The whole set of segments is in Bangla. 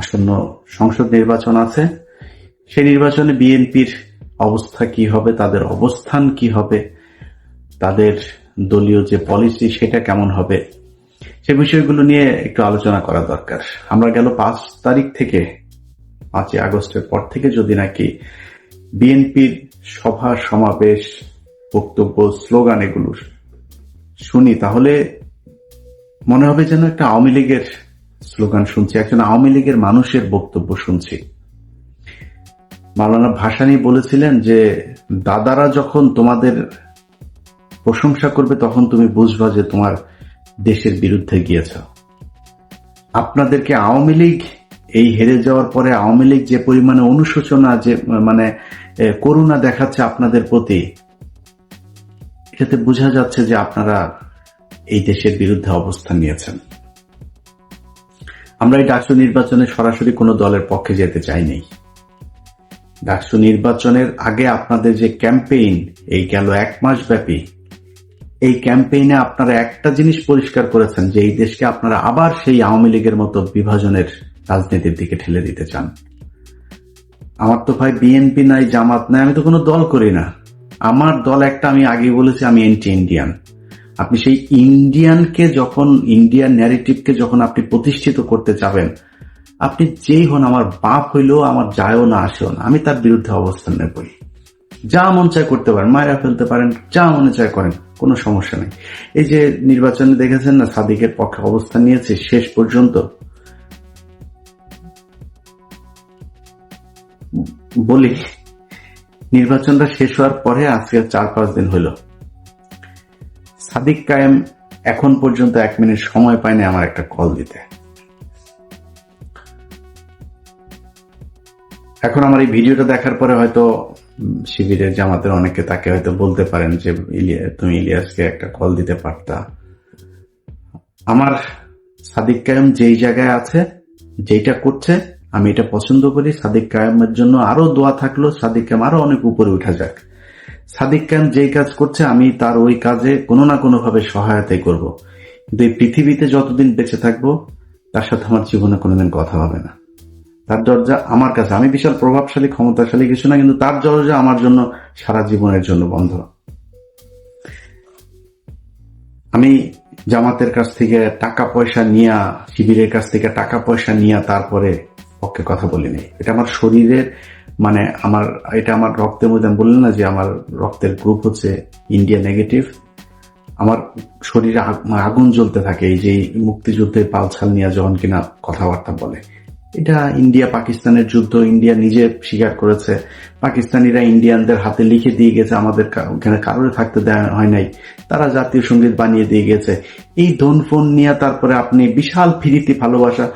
আসন্ন সংসদ নির্বাচন আছে। সেই নির্বাচনে বিএনপির অবস্থা কি হবে, তাদের অবস্থান কি হবে, তাদের দলীয় যে পলিসি সেটা কেমন হবে, সে বিষয়গুলো নিয়ে একটু আলোচনা করা দরকার। আমরা গেল পাঁচ তারিখ থেকে, পাঁচই আগস্টের পর থেকে যদি নাকি বিএনপির সভা সমাবেশ বক্তব্য, স্লোগান এগুলো শুনি, তাহলে মনে হবে যেন একটা আওয়ামী লীগের স্লোগান শুনছি। একজন আওয়ামী লীগের মানুষের বক্তব্য শুনছি। মাওলানা ভাসানী বলেছিলেন যে, দাদারা যখন তোমাদের প্রশংসা করবে, তখন তুমি বুঝবা যে তোমার দেশের বিরুদ্ধে গিয়েছ। আপনাদেরকে আওয়ামী লীগ এই হেরে যাওয়ার পরে আওয়ামী লীগ যে পরিমাণে অনুশোচনা, যে মানে করুণা দেখাচ্ছে আপনাদের প্রতি, এটাতে বোঝা যাচ্ছে যে আপনারা এই দেশের বিরুদ্ধে অবস্থান নিয়েছেন। আমরা এই ডাকসু নির্বাচনে সরাসরি কোনো দলের পক্ষে যেতে চাইনি ডাকসু নির্বাচনের আগে আপনাদের যে ক্যাম্পেইন, এই গেল এক মাস ব্যাপী। এই ক্যাম্পেইনে আপনারা একটা জিনিস পরিষ্কার করেছেন, যে এই দেশকে আপনারা আবার সেই আওয়ামী লীগের মতো বিভাজনের রাজনীতির দিকে ঠেলে দিতে চান। আমার তো ভাই বিএনপি নাই, জামাত নাই, আমি তো কোনো দল করি না। আমার দল একটা আমি আগে বলেছি, আমি এন্টি ইন্ডিয়ান আপনি সেই ইন্ডিয়ানকে যখন ইন্ডিয়ান ন্যারেটিভকে যখন আপনি প্রতিষ্ঠিত করতে চাবেন, আপনি যেই হন, আমার বাপ হইলেও আমার যায়ও না, আসেও না। আমি তার বিরুদ্ধে অবস্থান নেবই। যা মন চায় করতে পারেন, মায়েরা ফেলতে পারেন, যা মনে চায় করেন, কোনো সমস্যা নেই। এই যে নির্বাচনে দেখেছেন না, সাদিকের পক্ষে অবস্থান নিয়েছে, শেষ পর্যন্ত। বলি, নির্বাচনটা শেষ হওয়ার পরে আজকে চার পাঁচ দিন হলো। সাদিক কায়েম এখন পর্যন্ত এক মিনিট সময় পায়নি আমার একটা কল দিতে। এখন আমার এই ভিডিওটা দেখার পরে হয়তো শিবিরের জামাতের অনেকে তাকে হয়তো বলতে পারেন যে তুমি ইলিয়াসকে একটা কল দিতে পারতা। আমার সাদিক কায়েম যেই জায়গায় আছে, যেইটা করছে, আমি এটা পছন্দ করি। সাদিক কায়েমের জন্য আরও দোয়া থাকল। সাদিক কায়েম আরও অনেক উপরে উঠা যাক। সাদিক কায়েম যেই কাজ করছে, আমি তার ওই কাজে কোনো না কোনো ভাবে সহায়তাই করব। কিন্তু এই পৃথিবীতে যতদিন বেঁচে থাকব, তার সাথে আমার জীবনে কোনোদিন কথা হবে না। তার দরজা আমার কাছে। আমি বিশাল প্রভাবশালী, ক্ষমতাশালী কিছু না, কিন্তু তার দরজা আমার জন্য সারা জীবনের জন্য বন্ধ। আমি জামাতের কাছ থেকে টাকা পয়সা নিয়া, শিবিরের কাছ থেকে টাকা পয়সা নিয়া, তারপরে পক্ষে কথা বলিনি। এটা আমার শরীরের মানে আমার, এটা আমার রক্তের মধ্যে, আমি বললাম না যে আমার রক্তের গ্রুপ হচ্ছে ইন্ডিয়া নেগেটিভ আমার শরীরে আগুন জ্বলতে থাকে, এই যে মুক্তিযুদ্ধের পালছাল নিয়ে যখন কিনা কথাবার্তা বলে। এটা ইন্ডিয়া পাকিস্তানের যুদ্ধ ইন্ডিয়া নিজে স্বীকার করেছে। পাকিস্তানিরা ইন্ডিয়ানদের হাতে লিখে দিয়ে গেছে, আমাদের ওখানে কারোর থাকতে দেওয়া হয় নাই। তারা জাতীয় সংগীত বানিয়ে দিয়ে গেছে। এই ধন ফোন নিয়ে তারপরে আপনি বিশাল ফিরিতি ভালোবাসা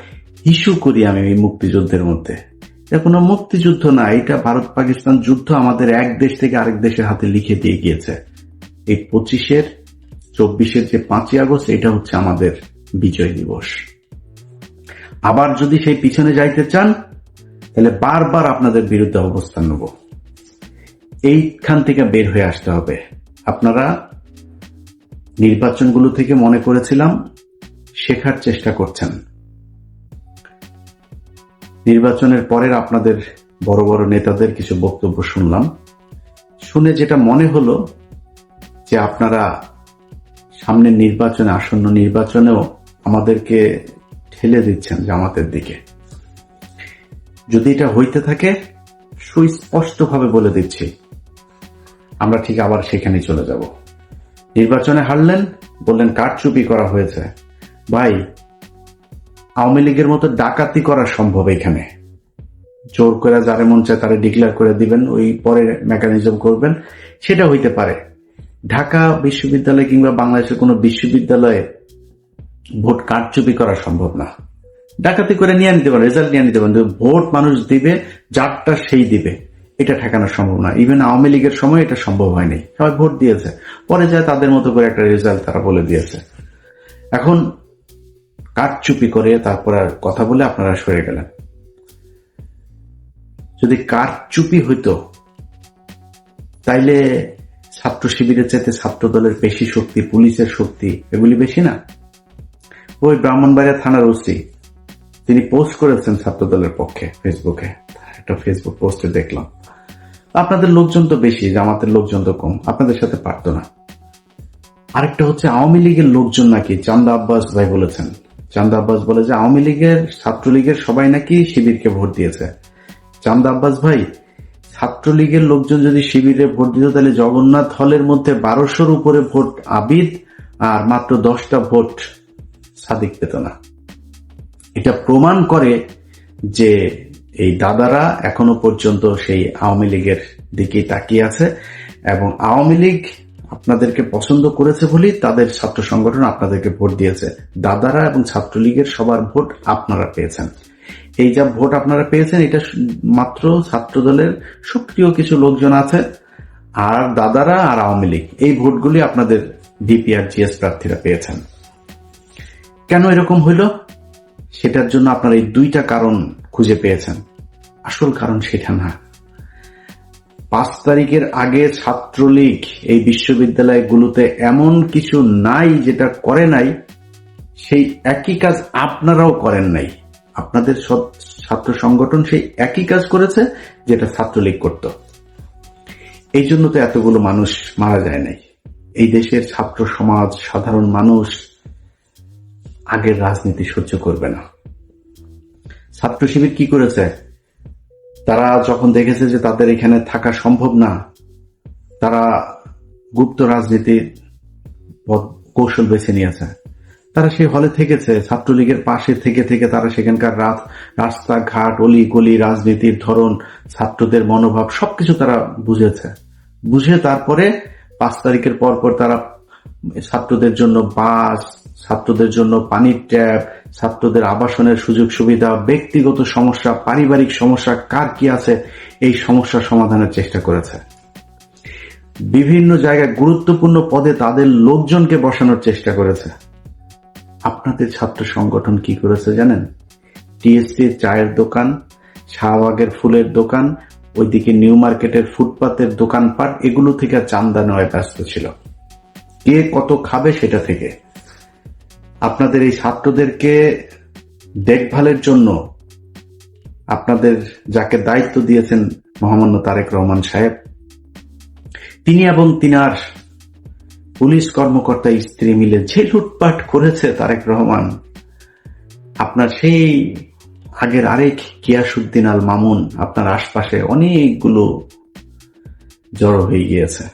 ইস্যু করি আমি এই মুক্তিযুদ্ধের মধ্যে। এটা কোনো মুক্তিযুদ্ধ না, এটা ভারত পাকিস্তান যুদ্ধ আমাদের এক দেশ থেকে আরেক দেশের হাতে লিখে দিয়ে গিয়েছে। এই পঁচিশের, চব্বিশের যে পাঁচই আগস্ট, এটা হচ্ছে আমাদের বিজয় দিবস। আবার যদি সেই পিছনে যাইতে চান, তাহলে বারবার আপনাদের বিরুদ্ধে অবস্থান নেব। এইখান থেকে বের হয়ে আসতে হবে। আপনারা নির্বাচনগুলো থেকে মনে করেছিলাম, শেখার চেষ্টা করছেন। নির্বাচনের পরের আপনাদের বড় বড় নেতাদের কিছু বক্তব্য শুনলাম। শুনে যেটা মনে হলো যে আপনারা সামনের নির্বাচনে, আসন্ন নির্বাচনেও আমাদেরকে ঠেলে দিচ্ছেন জামাতের দিকে। যদি এটা হইতে থাকে, সুস্পষ্টভাবে বলে দিচ্ছি, আমরা ঠিক আবার সেখানে চলে যাব। নির্বাচনে হারলেন, বললেন কারচুপি করা হয়েছে। ভাই আওয়ামী লীগের মতো ডাকাতি করা সম্ভব এখানে। জোর করে যারে মন চায় তারা ডিক্লেয়ার করে দিবেন, ওই পরে মেকানিজম করবেন, সেটা হইতে পারে। ঢাকা বিশ্ববিদ্যালয় কিংবা বাংলাদেশের কোনো বিশ্ববিদ্যালয়ে ভোট কারচুপি করা সম্ভব না। ডাকাতি করে নিয়ে নিতে পারেন রেজাল্ট নিয়ে নিতে পারেন ভোট মানুষ দিবে, যারটা সেই দিবে, এটা ঠেকানো সম্ভব না। ইভেন আওয়ামী লীগের সময় এটা সম্ভব হয়নি। সবাই ভোট দিয়েছে। পরে যায় তাদের মতো করে একটা রেজাল্ট তারা বলে দিয়েছে। এখন কারচুপি করে তারপর আর কথা বলে আপনারা সরে গেলেন। যদি কারচুপি হইতো, তাইলে ছাত্র শিবিরের চাইতে ছাত্র দলের পেশি শক্তি, পুলিশের শক্তি, এগুলি বেশি না? ওই ব্রাহ্মণবাড়িয়া থানার ওসি, তিনি পোস্ট করেছেন ছাত্র দলের পক্ষে ফেসবুকে। একটা ফেসবুক পোস্টে দেখলাম। আপনাদের লোকজন তো বেশি, জামাতের লোকজন তো কম, আপনাদের সাথে পারতো না। আরেকটা হচ্ছে আওয়ামী লীগের লোকজন নাকি, চান্দা আব্বাস ভাই বলেছেন চান্দা আব্বাস বলে যে আওয়ামী লীগের, ছাত্রলীগের সবাই নাকি শিবিরকে ভোট দিয়েছে। চান্দা আব্বাস ভাই, ছাত্রলীগের লোকজন যদি শিবিরে ভোট দিত, তাহলে জগন্নাথ হলের মধ্যে বারোশোর উপরে ভোট আবিদ আর মাত্র দশটা ভোট সাদিক পেত না। এটা প্রমাণ করে যে এই দাদারা এখনও পর্যন্ত সেই আওয়ামী লীগের দিকে তাকিয়ে আছে এবং আওয়ামী লীগ আপনাদেরকে পছন্দ করেছে বলেই তাদের ছাত্র সংগঠন আপনাদেরকে ভোট দিয়েছে। দাদারা এবং ছাত্রলীগের সবার ভোট আপনারা পেয়েছেন। এই যা ভোট আপনারা পেয়েছেন, এটা মাত্র ছাত্র দলের সক্রিয় কিছু লোকজন আছে, আর দাদারা আর আওয়ামী লীগ। এই ভোটগুলি আপনাদের ডিপিআর, জিএস প্রার্থীরা পেয়েছেন। কেন এরকম হইল? সেটার জন্য আপনারা এই দুইটা কারণ খুঁজে পেয়েছেন। আসল কারণ সেটা না। পাঁচ তারিখের আগে ছাত্রলীগ এই বিশ্ববিদ্যালয়গুলোতে এমন কিছু নাই যেটা করে নাই, সেই একই কাজ আপনারাও করেন নাই। আপনাদের ছাত্র সংগঠন সেই একই কাজ করেছে যেটা ছাত্রলীগ করত। এই জন্য তো এতগুলো মানুষ মারা যায় নাই। এই দেশের ছাত্র সমাজ, সাধারণ মানুষ আগের রাজনীতি সহ্য করবে না। ছাত্র শিবির কি করেছে? তারা যখন দেখেছে যে তাদের এখানে থাকা সম্ভব না, তারা গুপ্ত রাজনীতির কৌশল বেছে নিয়েছে। তারা সেই হলে থেকেছে, ছাত্রলীগের পাশে থেকে থেকে তারা সেখানকার রাত, রাস্তাঘাট অলি গলি রাজনীতির ধরন, ছাত্রদের মনোভাব, সবকিছু তারা বুঝেছে। বুঝে তারপরে পাঁচ তারিখের পর পর তারা ছাত্রদের জন্য বাস, ছাত্রদের জন্য পানির ট্যাপ, ছাত্রদের আবাসনের সুযোগ সুবিধা, ব্যক্তিগত সমস্যা, পারিবারিক সমস্যা, কার কি আছে, এই সমস্যা সমাধানের চেষ্টা করেছে। বিভিন্ন জায়গায় গুরুত্বপূর্ণ পদে তাদের লোকজনকে বসানোর চেষ্টা করেছে। আপনাদের ছাত্র সংগঠন কি করেছে জানেন? টিএসসির চায়ের দোকান, শাহবাগের ফুলের দোকান, ওইদিকে নিউ মার্কেটের ফুটপাতের দোকানপাট, এগুলো থেকে চান্দা নেওয়ায় ব্যস্ত ছিল। কে কত খাবে সেটা থেকে। আপনাদের এই ছাত্রদেরকে দেখভালের জন্য আপনাদের যাকে দায়িত্ব দিয়েছেন মহামান্য তারেক রহমান সাহেব, তিনি এবং তিনার পুলিশ কর্মকর্তা স্ত্রী মিলে যে লুটপাট করেছে তারেক রহমান, আপনার সেই আগের আরেক কিয়াসুদ্দিন আল মামুন আপনার আশপাশে অনেকগুলো জড়ো হয়ে গিয়েছে।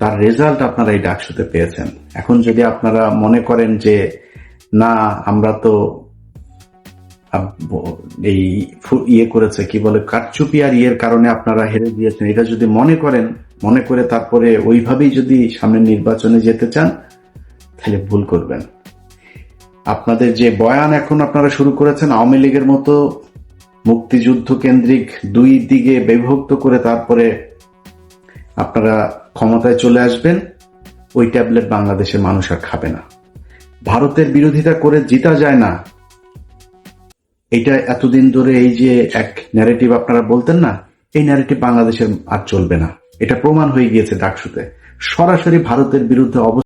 তার রেজাল্ট আপনারা এই ডাকসুতে পেয়েছেন। এখন যদি আপনারা মনে করেন যে, না, আমরা তো এই ইয়ে করেছে, কি বলে কারচুপি আর ইয়ের কারণে আপনারা হেরে দিয়েছেন এটা যদি মনে করেন, মনে করে তারপরে ওইভাবেই যদি সামনের নির্বাচনে যেতে চান, তাহলে ভুল করবেন। আপনাদের যে বয়ান এখন আপনারা শুরু করেছেন, আওয়ামী লীগের মতো মুক্তিযুদ্ধ কেন্দ্রিক দুই দিকে বিভক্ত করে তারপরে আপনারা ক্ষমতায় চলে আসবেন, ওই ট্যাবলেট বাংলাদেশের মানুষ আর খাবে না। ভারতের বিরোধিতা করে জিতা যায় না। এটা এতদিন ধরে এই যে এক ন্যারেটিভ আপনারা বলতেন না, এই ন্যারেটিভ বাংলাদেশের আর চলবে না। এটা প্রমাণ হয়ে গিয়েছে ডাকসুতে। সরাসরি ভারতের বিরুদ্ধে